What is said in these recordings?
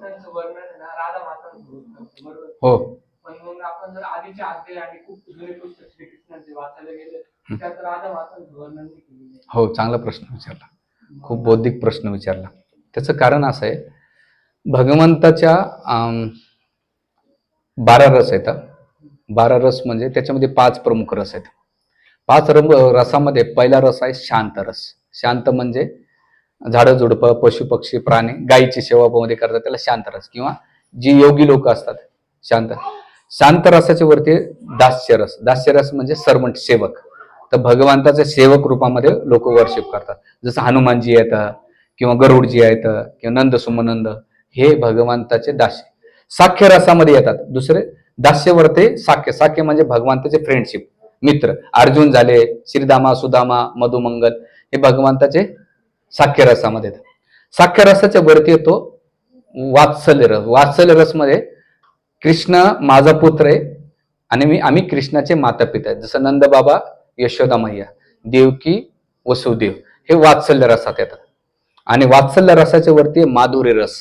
कृष्णांचं वर्णन आहे ना राधा बरोबर हो. पण मग आपण जर आधीचे आणि खूप जुने पुस्तक श्रीकृष्णांचे वाचायला गेले त्यात राधा मातांचं वर्णन नाही केलेलं आहे. हो चांगला प्रश्न विचारला. खूप बौद्धिक प्रश्न विचारला. त्याचं कारण असं आहे भगवंताच्या अम, बारा रस आहेत हा. बारा रस म्हणजे त्याच्यामध्ये पाच प्रमुख रस आहेत. पाच रम रसामध्ये पहिला रस आहे शांत रस. शांत म्हणजे झाडं झुडपं पशु पक्षी प्राणी गायीची सेवा मध्ये करतात त्याला शांत रस किंवा जी योगी लोक असतात शांत. शांत रसाच्या वरती दास्य रस. दास्य रस म्हणजे सर्वंट सेवक. तर भगवंताच्या सेवक रूपामध्ये लोक वर्शिप करतात. जसं हनुमानजी येतं किंवा गरुडजी आहेत किंवा नंद सुमनंद हे भगवंताचे दास्य. साख्य रसामध्ये येतात. दुसरे दास्यवरते साख्य. साख्य म्हणजे भगवंताचे फ्रेंडशिप मित्र. अर्जुन झाले श्रीदामा सुदामा मधुमंगल हे भगवंताचे साख्य रसामध्ये येतात साख्य रसाच्या वरती येतो वात्सल्य रस. वात्सल्य रसमध्ये कृष्ण माझा पुत्र आहे आणि मी आम्ही कृष्णाचे माता पिता आहेत जसं नंदबाबा यशोदा मैया देवकी वसुदेव हे वात्सल्य रसात येतात. आणि वात्सल्य रसाच्या वरती माधुरी रस.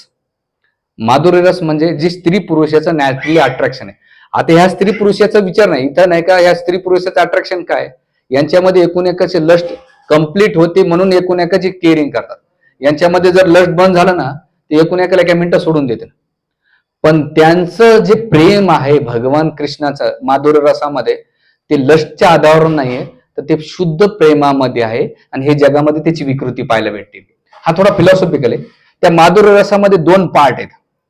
माधुरी रस म्हणजे जी स्त्री पुरुषाचं नॅचरली अट्रॅक्शन आहे. आता ह्या स्त्री पुरुषाचा विचार नाही. इथं नाही का ह्या स्त्री पुरुषाचं अट्रॅक्शन काय? यांच्यामध्ये एकूण एकाचे लस्ट कंप्लीट होते म्हणून एकूण एकाची केअरिंग करतात. यांच्यामध्ये जर लस बंद झालं ना ते एकूण एकाला एका मिनिटं सोडून देते पण त्यांचं जे प्रेम आहे भगवान कृष्णाचं माधुर्य रसामध्ये ते लसच्या आधारावर नाहीये तर ते शुद्ध प्रेमामध्ये आहे आणि हे जगामध्ये त्याची विकृती पाहायला भेटते हा थोडा फिलॉसॉफिकल आहे. त्या माधुर रसामध्ये दोन पार्ट आहेत.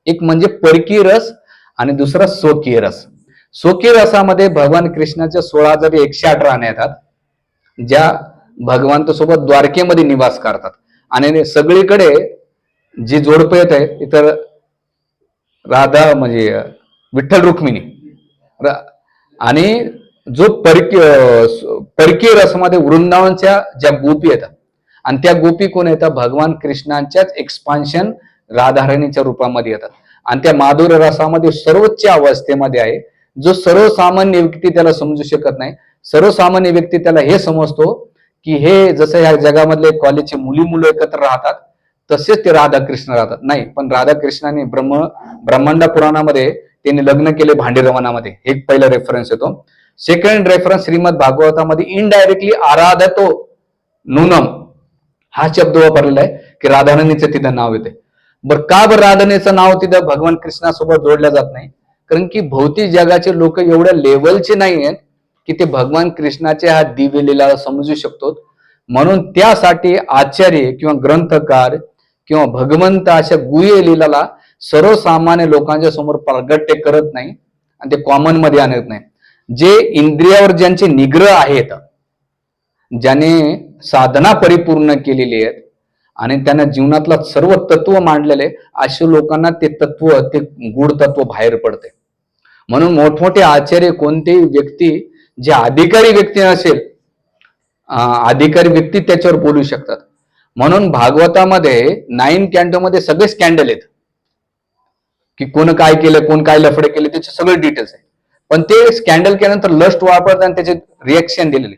एक म्हणजे परकीय रस आणि दुसरा स्वकीय रस. स्वकीय रसामध्ये भगवान कृष्णाच्या सोळा हजार एकशे आठ राण्या येतात ज्या भगवंतासोबत द्वारकेमध्ये निवास करतात. आणि सगळीकडे जी जोडप येत आहे इतर राधा म्हणजे विठ्ठल रुक्मिणी. आणि जो परकीय परकीय रसमध्ये वृंदावनच्या ज्या गोपी येतात आणि त्या गोपी कोण येतात? भगवान कृष्णांच्याच एक्सपान्शन राधारणीच्या रूपामध्ये येतात. आणि त्या माधुर्य रसामध्ये सर्वोच्च अवस्थेमध्ये आहे. जो सर्वसामान्य व्यक्ती त्याला समजू शकत नाही सर्वसामान्य व्यक्ती त्याला हे समजतो की हे जसं ह्या जगामधले कॉलेजचे मुली मुलं एकत्र राहतात तसेच ते राधाकृष्ण राहतात. नाही पण राधाकृष्णाने ब्रह्म ब्रह्मांड पुराणामध्ये त्यांनी लग्न केले भांडीरवनामध्ये. एक पहिला रेफरन्स येतो. सेकंड रेफरन्स श्रीमद भागवतामध्ये इनडायरेक्टली आराधतो नूनम. हा शब्द वापरलेला आहे की राधाराणीचं तिथं नाव येते. बरं का बरं राधानेचं नाव तिथं भगवान कृष्णासोबत जोडलं जात नाही? कारण की भौतिक जगाचे लोक एवढ्या लेवलचे नाही आहेत की ते भगवान कृष्णाचे हा दिव्य लीला समजू शकतो. म्हणून त्यासाठी आचार्य किंवा ग्रंथकार किंवा भगवंत अशा गुह्य लीलाला सर्वसामान्य लोकांच्या समोर प्रगट्य करत नाही आणि ते कॉमनमध्ये आणत नाही. जे इंद्रियावर ज्यांचे निग्रह आहेत ज्याने साधना परिपूर्ण केलेली आहेत आणि त्यांना जीवनातला सर्व तत्व मांडलेले अशा लोकांना ते तत्व ते गुढ तत्व बाहेर पडते. म्हणून मोठमोठे आचार्य कोणतेही व्यक्ती जे अधिकारी व्यक्ती असेल अधिकारी व्यक्ती त्याच्यावर बोलू शकतात. म्हणून भागवतामध्ये नाईन कॅन्टोमध्ये सगळे स्कॅन्डल आहेत. की कोण काय केलं कोण काय लफडे केले त्याचे सगळे डिटेल्स आहे पण ते स्कॅन्डल केल्यानंतर लस्ट वापरताना त्याचे रिएक्शन दिलेले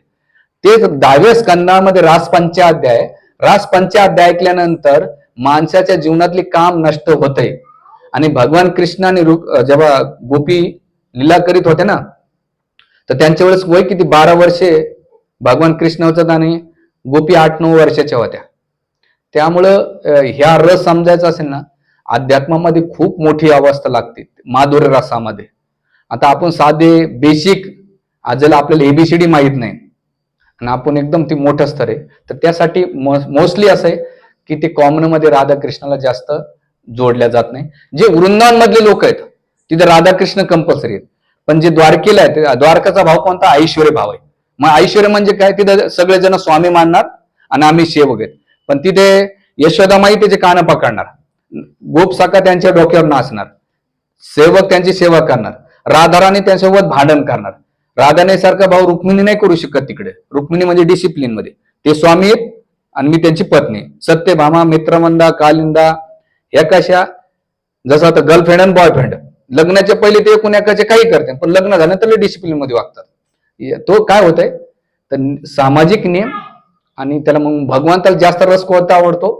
ते दहाव्या स्कंदामध्ये रास पंचाध्याय रास पंचाध्याय ऐकल्यानंतर माणसाच्या जीवनातले काम नष्ट होत आणि भगवान कृष्णाने जेव्हा गोपी लीला करीत होते ना तर त्यांच्या वेळेस वय किती? बारा वर्षे. भगवान कृष्ण आणि गोपी आठ नऊ वर्षाच्या होत्या. त्यामुळं ह्या रस समजायचा असेल ना अध्यात्मामध्ये खूप मोठी अवस्था लागते माधुर्य रसामध्ये. आता आपण साधे बेसिक आजला आपल्याला एबीसीडी माहीत नाही. आणि आपण एकदम ती मोठं स्तर आहे. तर त्यासाठी मोस्टली असं आहे की ते कॉमनमध्ये राधा राधाकृष्णाला जास्त जोडल्या जात नाही. जे वृंदावनमधले लोक आहेत तिथे राधाकृष्ण कंपल्सरी आहेत. पण जे द्वारकेला आहे द्वारकाचा भाव कोणता? ऐश्वर्य भाव आहे. मग ऐश्वर्य म्हणजे काय? तिथे सगळेजण स्वामी मानणार आणि आम्ही सेवक आहेत. पण तिथे यशोदामाई त्याचे कान पकडणार. गोप साका त्यांच्या डोक्यावर नाचणार. सेवक त्यांची सेवा करणार. राधाराणी त्यांच्यासोबत भांडण करणार. राधाने सारखा भाऊ रुक्मिणी नाही करू शकत तिकडे. रुक्मिणी म्हणजे डिसिप्लिनमध्ये. ते स्वामी आहेत आणि मी त्यांची पत्नी सत्यभामा मित्रमंदा कालिंदा या कशा? जसं आता गर्लफ्रेंड आणि बॉयफ्रेंड लग्नाच्या पहिले ते एकूण एकाचे काही करते पण लग्न झाल्यानंतर डिसिप्लिनमध्ये वागतात. तो काय होतंय तर सामाजिक नियम आणि त्याला मग भगवंताला जास्त रस कोणता आवडतो?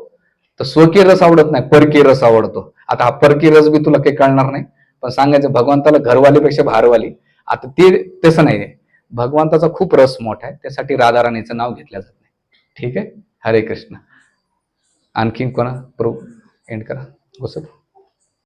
तर स्वकीय रस आवडत नाही परकीय रस आवडतो. आता हा परकीय रस बी तुला काही कळणार नाही पण सांगायचं भगवंताला घरवालीपेक्षा भारवाली आता ते तसं नाही आहे भगवंताचा खूप रस मोठा आहे त्यासाठी राधाराणीचं नाव घेतलं जात नाही. ठीक आहे? हरे कृष्ण. आणखीन कोणा? प्रू एंड करा. हो सर